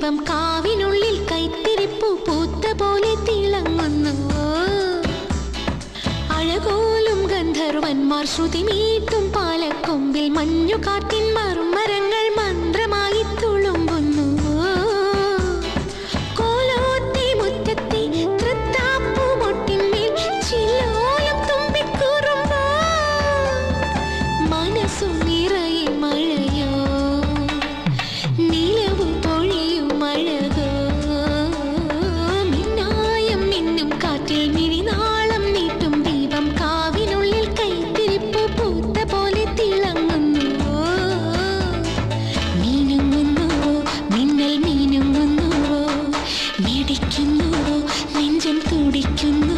ഇളം കാവിനുള്ളിൽ കൈത്തിരിപ്പു പൂത്ത പോലെ തിളങ്ങുന്നു. അഴകോലും ഗന്ധർവന്മാർ ശ്രുതിമീട്ടും പാലക്കൊമ്പിൽ മഞ്ഞു കാറ്റിൻ മറുമരങ്ങൾ മന്ത്രമായി തുളുമ്പുന്നു. കോലോത്തി നിറയെ നെഞ്ചം തുടിക്കുന്നു